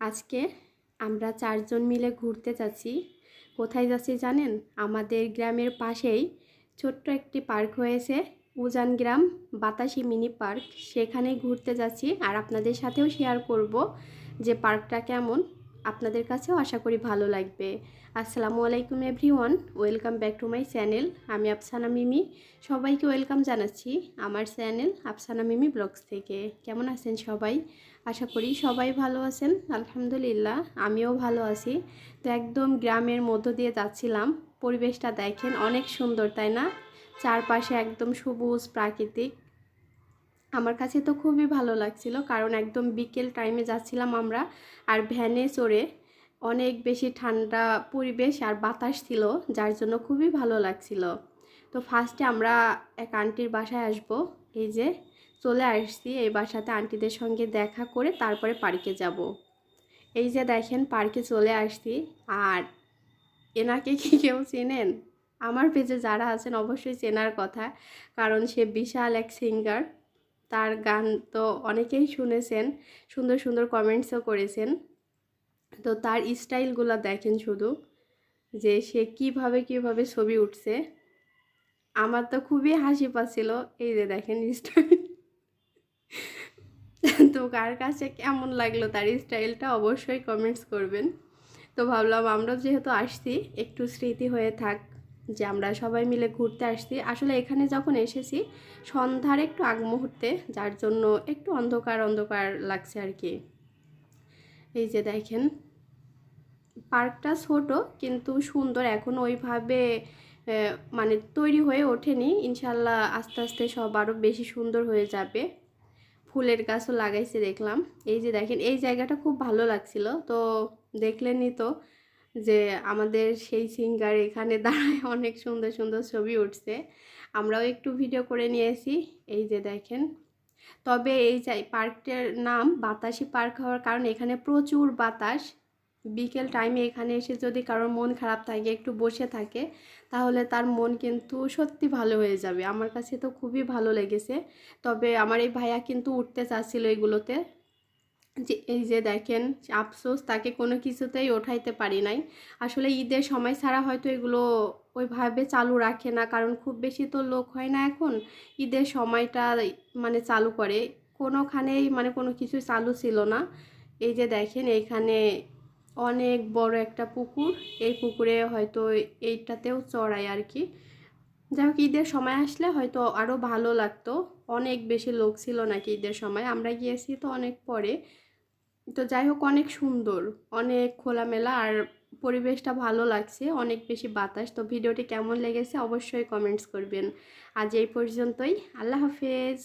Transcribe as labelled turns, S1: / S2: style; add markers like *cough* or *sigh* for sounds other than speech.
S1: আজকে আমরা চারজন মিলে ঘুরতে যাচ্ছি। কোথায় যাচ্ছি জানেন? আমাদের গ্রামের পাশেই ছোট্ট একটি পার্ক হয়েছে, উজান গ্রাম বাতাসি মিনি পার্ক। সেখানে ঘুরতে যাচ্ছি আর আপনাদের সাথেও শেয়ার করব যে পার্কটা কেমন। আপনাদের কাছেও আশা করি ভালো লাগবে। আসসালামু আলাইকুম everyone, welcome back to my channel. আমি আফসানা মিমি। সবাইকে ওয়েলকাম জানাচ্ছি আমার চ্যানেল আফসানা মিমি ব্লগস থেকে। কেমন আছেন সবাই? আশা করি সবাই ভালো আছেন, আলহামদুলিল্লাহ, আমিও ভালো আছি। তো একদম গ্রামের মধ্য দিয়ে যাচ্ছিলাম। পরিবেশটা দেখেন অনেক সুন্দর, তাই না? চারপাশে একদম সবুজ প্রাকৃতিক। আমার কাছে তো খুবই ভালো লাগছিল, কারণ একদম বিকেল টাইমে যাচ্ছিলাম আমরা, আর ভ্যানে চড়ে অনেক বেশি ঠান্ডা পরিবেশ আর বাতাস ছিল, যার জন্য খুবই ভালো লাগছিল। তো ফার্স্টে আমরা এক আন্টির বাসায় আসব, এই যে চলে আসছি, এই বাসাতে আন্টিদের সঙ্গে দেখা করে তারপরে পার্কে যাব। এই যে দেখেন পার্কে চলে আসছি, আর এনাকে কি কেউ চেনেন? আমার পেজে যারা আছেন অবশ্যই চেনার কথা, কারণ সে বিশাল এক সিঙ্গার তার গান তো অনেকেই শুনেছেন, সুন্দর সুন্দর কমেন্টসও করেছেন। তো তার স্টাইলগুলো দেখেন শুধু, যে সে কীভাবে কীভাবে ছবি উঠছে। আমার তো খুবই হাসি পাচ্ছিল, এই যে দেখেন স্টাইল তো কার কাছে কেমন লাগল তার স্টাইলটা অবশ্যই কমেন্টস করবেন। তো ভাবলাম আমরা যেহেতু আসছি, একটু স্মৃতি হয়ে থাক। যে আমরা সবাই মিলে ঘুরতে আসছি। আসলে এখানে যখন এসেছি, সন্ধ্যার একটু আগ মুহূর্তে, যার জন্য একটু অন্ধকার অন্ধকার লাগছে আর কি এই যে দেখেন, পার্কটা ছোট কিন্তু সুন্দর। এখন ওইভাবে মানে তৈরি হয়ে ওঠেনি। ইনশাল্লাহ আস্তে আস্তে সব আরও বেশি সুন্দর হয়ে যাবে। ফুলের গাছও লাগাইছে দেখলাম। এই যে দেখেন, এই জায়গাটা খুব ভালো লাগছিল। তো দেখলেনই তো যে আমাদের সেই সিঙ্গার এখানে দাঁড়ায় *laughs* অনেক সুন্দর সুন্দর ছবি উঠছে। আমরাও একটু ভিডিও করে নিয়েছি। এই যে দেখেন। তবে এই যাই পার্কটার নাম বাতাসি পার্ক হওয়ার কারণ এখানে প্রচুর বাতাস। বিকেল টাইমে এখানে এসে যদি কারোর মন খারাপ থাকে, একটু বসে থাকে, তাহলে তার মন কিন্তু সত্যি ভালো হয়ে যাবে। আমার কাছে তো খুবই ভালো লেগেছে। তবে আমার এই ভাইয়া কিন্তু উঠতে চাচ্ছিল এগুলোতে। যে, এই যে দেখেন, আফসোস, তাকে কোনো কিছুতেই ওঠাইতে পারি নাই। আসলে ঈদের সময় ছাড়া হয়তো এগুলো ওইভাবে চালু রাখে না, কারণ খুব বেশি তো লোক হয় না এখন। ঈদের সময়টা মানে চালু করে। কোনোখানেই মানে কোনো কিছু চালু ছিল না। এই যে দেখেন, এইখানে অনেক বড় একটা পুকুর। এই পুকুরে হয়তো এইটাতেও চড়াই আর কি। যাই হোক, ঈদের সময় আসলে হয়তো আরও ভালো লাগতো। অনেক বেশি লোক ছিল নাকি ঈদের সময়। আমরা গিয়েছি তো অনেক পরে। তো যাই হোক অনেক সুন্দর, অনেক খোলামেলা আর পরিবেশটা ভালো লাগছে, অনেক বেশি বাতাস। তো ভিডিওটি কেমন লেগেছে অবশ্যই কমেন্টস করবেন। আজ এই পর্যন্তই, আল্লাহ হাফেজ।